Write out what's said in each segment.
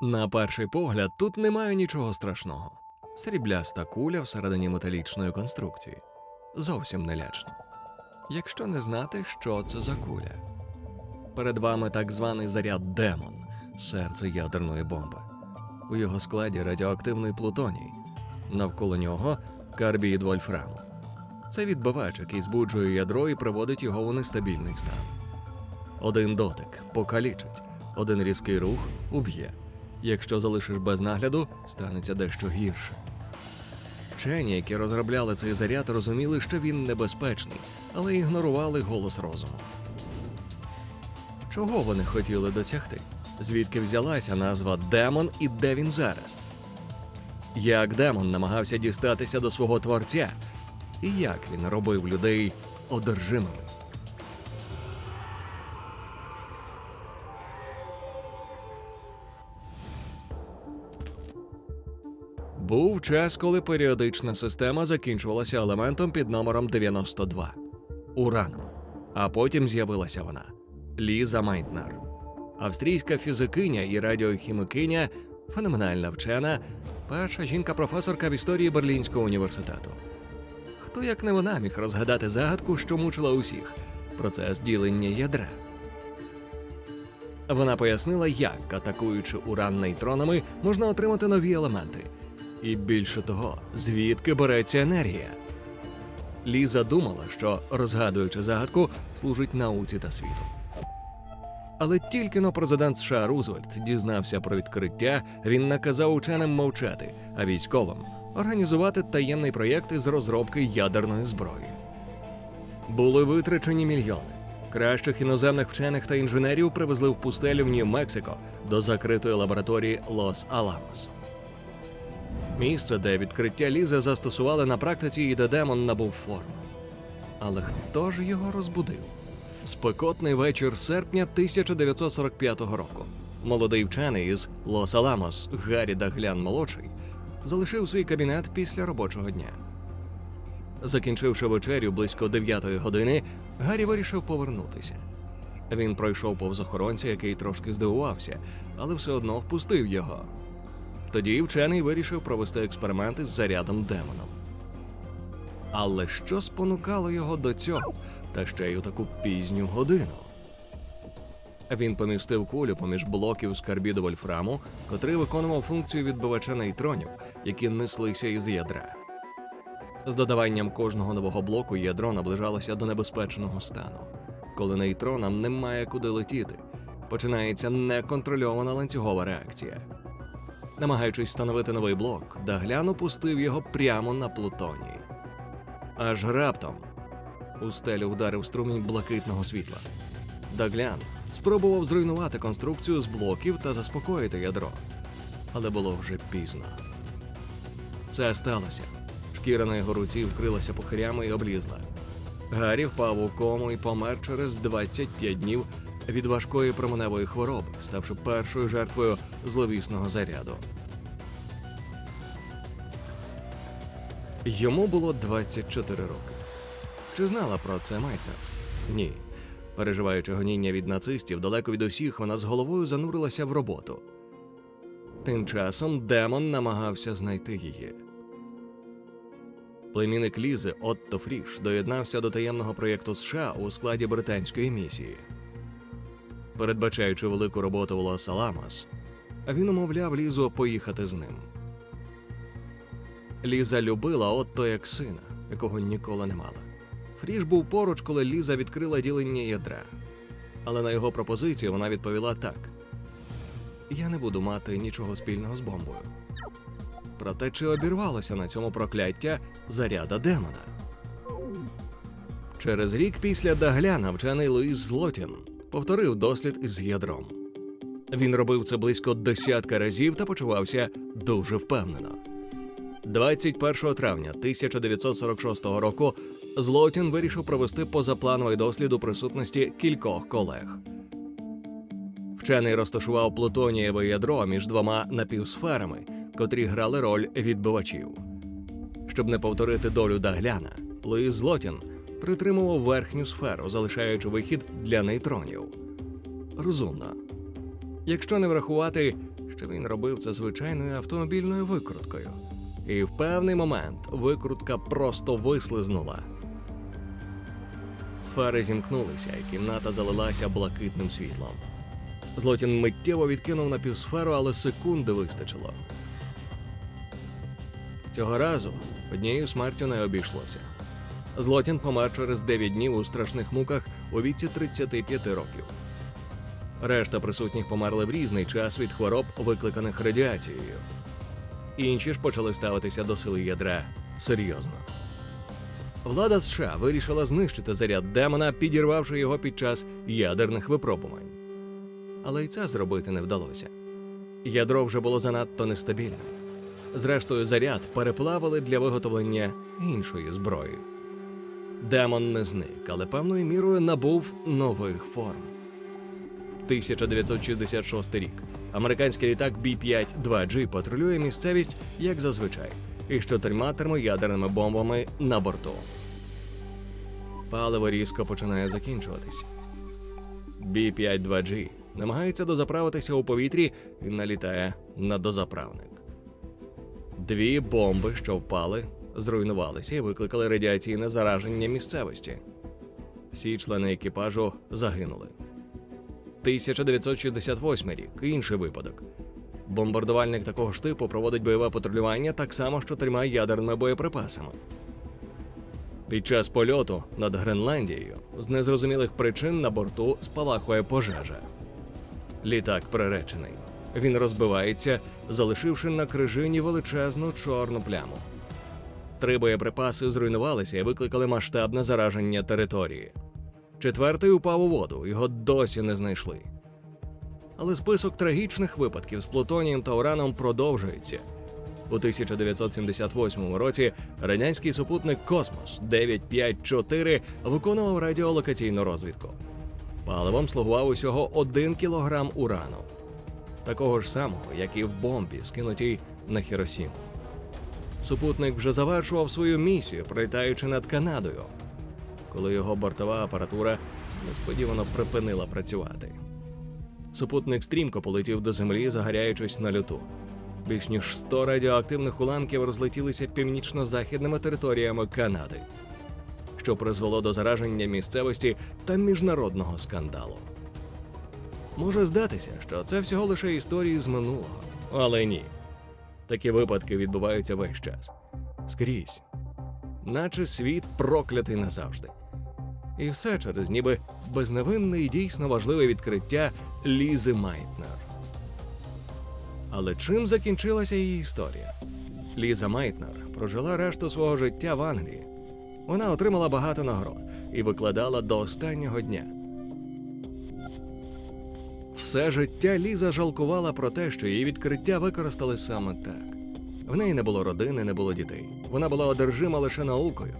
На перший погляд, тут немає нічого страшного. Срібляста куля всередині металічної конструкції. Зовсім не лячно. Якщо не знати, що це за куля. Перед вами так званий заряд демон, серце ядерної бомби. У його складі радіоактивний плутоній, навколо нього карбід вольфраму. Це відбивач, який збуджує ядро і приводить його у нестабільний стан. Один дотик покалічить, один різкий рух уб'є. Якщо залишиш без нагляду, станеться дещо гірше. Вчені, які розробляли цей заряд, розуміли, що він небезпечний, але ігнорували голос розуму. Чого вони хотіли досягти? Звідки взялася назва Демон і де він зараз? Як демон намагався дістатися до свого творця, і як він робив людей одержимими? Був час, коли періодична система закінчувалася елементом під номером 92 ураном. А потім з'явилася вона Ліза Майнтнер, австрійська фізикиня і радіохімікиня, феноменальна вчена, перша жінка-професорка в історії Берлінського університету. Хто як не вона міг розгадати загадку, що мучила усіх процес ділення ядра. Вона пояснила, як, атакуючи уран нейтронами, можна отримати нові елементи. І більше того, звідки береться енергія. Ліза думала, що, розгадуючи загадку, служить науці та світу. Але тільки но президент США Рузвельт дізнався про відкриття, він наказав ученим мовчати, а військовим організувати таємний проєкт із розробки ядерної зброї. Були витрачені мільйони. Кращих іноземних вчених та інженерів привезли в пустелю в Нью-Мексико до закритої лабораторії Лос-Аламос. Місце, де відкриття лізи застосували на практиці і де демон набув форму. Але хто ж його розбудив? Спекотний вечір серпня 1945 року. Молодий вчений із Лос-Аламос Гаррі Даглян молодший залишив свій кабінет після робочого дня. Закінчивши вечерю близько 9 години, Гаррі вирішив повернутися. Він пройшов повз охоронця, який трошки здивувався, але все одно впустив його. Тоді вчений вирішив провести експерименти з зарядом демоном. Але що спонукало його до цього, та ще й у таку пізню годину? Він помістив кулю поміж блоків з карбіду вольфраму, котрий виконував функцію відбивача нейтронів, які неслися із ядра. З додаванням кожного нового блоку ядро наближалося до небезпечного стану. Коли нейтронам немає куди летіти, починається неконтрольована ланцюгова реакція. Намагаючись встановити новий блок, Даглян опустив його прямо на плутонії. Аж раптом у стелю вдарив струмінь блакитного світла. Даглян спробував зруйнувати конструкцію з блоків та заспокоїти ядро, але було вже пізно. Це сталося. Шкіра на його руці вкрилася пухирями і облізла. Гаррі впав у кому і помер через 25 днів від важкої променевої хвороби, ставши першою жертвою зловісного заряду. Йому було 24 роки. Чи знала про це Майка? Ні. Переживаючи гоніння від нацистів, далеко від усіх, вона з головою занурилася в роботу. Тим часом демон намагався знайти її. Племінник Лізи Отто Фріш доєднався до таємного проєкту США у складі британської місії. Передбачаючи велику роботу в Лос-Аламос, він умовляв Лізу поїхати з ним. Ліза любила Отто як сина, якого ніколи не мала. Фріш був поруч, коли Ліза відкрила ділення ядра. Але на його пропозицію вона відповіла так: Я не буду мати нічого спільного з бомбою. Проте чи обірвалося на цьому прокляття заряда демона? Через рік після Дагляна вчений Луїс Злотін повторив дослід із ядром. Він робив це близько десятка разів та почувався дуже впевнено. 21 травня 1946 року Злотін вирішив провести позаплановий дослід у присутності кількох колег. Вчений розташував плутонієве ядро між двома напівсферами, котрі грали роль відбивачів. Щоб не повторити долю Дагляна, Луїс Злотін притримував верхню сферу, залишаючи вихід для нейтронів. Розумно. Якщо не врахувати, що він робив це звичайною автомобільною викруткою. І в певний момент викрутка просто вислизнула. Сфери зімкнулися, і кімната залилася блакитним світлом. Злотін миттєво відкинув напівсферу, але секунди вистачило. Цього разу однією смертю не обійшлося. Злотін помер через 9 днів у страшних муках у віці 35 років. Решта присутніх померли в різний час від хвороб, викликаних радіацією. Інші ж почали ставитися до сили ядра серйозно. Влада США вирішила знищити заряд демона, підірвавши його під час ядерних випробувань. Але й це зробити не вдалося. Ядро вже було занадто нестабільне. Зрештою, заряд переплавили для виготовлення іншої зброї. Демон не зник, але певною мірою набув нових форм. 1966 рік. Американський літак B-5-2G патрулює місцевість, як зазвичай, і із чотирма термоядерними бомбами на борту. Паливо різко починає закінчуватись. B-5-2G намагається дозаправитися у повітрі і налітає на дозаправник. Дві бомби, що впали, зруйнувалися і викликали радіаційне зараження місцевості. Всі члени екіпажу загинули. 1968 рік інший випадок. Бомбардувальник такого ж типу проводить бойове патрулювання так само з чотирма ядерними боєприпасами. Під час польоту над Гренландією з незрозумілих причин на борту спалахує пожежа. Літак приречений. Він розбивається, залишивши на крижині величезну чорну пляму. Три боєприпаси зруйнувалися і викликали масштабне зараження території. Четвертий упав у воду, його досі не знайшли. Але список трагічних випадків з плутонієм та ураном продовжується. У 1978 році радянський супутник Космос 954 виконував радіолокаційну розвідку. Паливом слугував усього 1 кілограм урану, такого ж самого, як і в бомбі, скинутій на Хіросіму. Супутник вже завершував свою місію, пролітаючи над Канадою, коли його бортова апаратура несподівано припинила працювати. Супутник стрімко полетів до землі, загоряючись на люту. Більш ніж 100 радіоактивних уламків розлетілися північно-західними територіями Канади, що призвело до зараження місцевості та міжнародного скандалу. Може здатися, що це всього лише історії з минулого, але ні. Такі випадки відбуваються весь час. Скрізь. Наче світ проклятий назавжди. І все через ніби безневинне і дійсно важливе відкриття Лізи Майтнер. Але чим закінчилася її історія? Ліза Майтнер прожила решту свого життя в Англії. Вона отримала багато нагород і викладала до останнього дня. Все життя Ліза жалкувала про те, що її відкриття використали саме так. В неї не було родини, не було дітей. Вона була одержима лише наукою.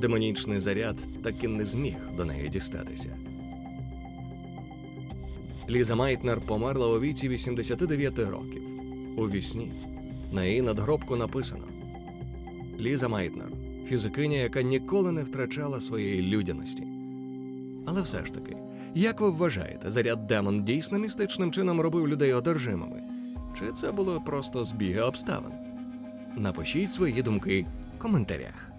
Демонічний заряд так і не зміг до неї дістатися. Ліза Майтнер померла у віці 89 років. У вісні на її надгробку написано: Ліза Майтнер фізикиня, яка ніколи не втрачала своєї людяності. Але все ж таки, як ви вважаєте, заряд демон дійсно містичним чином робив людей одержимими? Чи це було просто збіги обставин? Напишіть свої думки в коментарях.